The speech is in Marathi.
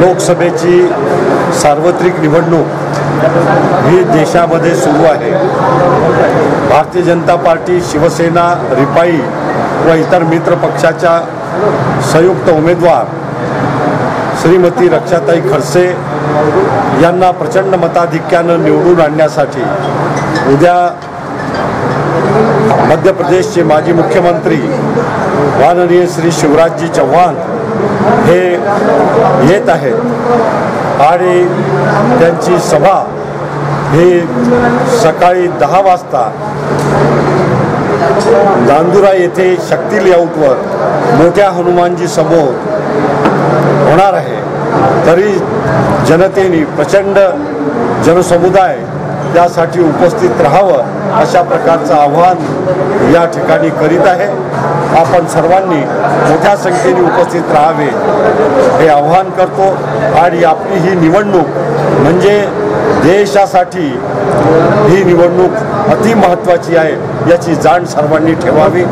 लोकसभेची सार्वत्रिक निवडणूक ही देशामध्ये सुरू आहे. भारतीय जनता पार्टी शिवसेना रिपाई व इतर मित्र पक्षाच्या संयुक्त उमेदवार श्रीमती रक्षाताई खडसे यांना प्रचंड मताधिक्यानं निवडून आणण्यासाठी उद्या मध्य प्रदेशचे माजी मुख्यमंत्री माननीय श्री शिवराजजी चव्हाण हे येत आहेत. आणि त्यांची सभा ही सकाळी दहा वाजता दांदुरा येथे शक्ती लेआउटवर मोठ्या हनुमानजी समोर होणार आहे. तरी जनतेने प्रचंड जनसमुदाय त्यासाठी उपस्थित राहावं. अशा प्रकारचं आव्हान या ठिकाणी करीत आहे. आपण सर्वांनी मोठ्या संख्येने उपस्थित राहावे. हे आव्हान करतो आणि आपली ही निवडणूक म्हणजे देशासाठी ही निवडणूक अति महत्त्वाची आहे याची जाण सर्वांनी ठेवावी.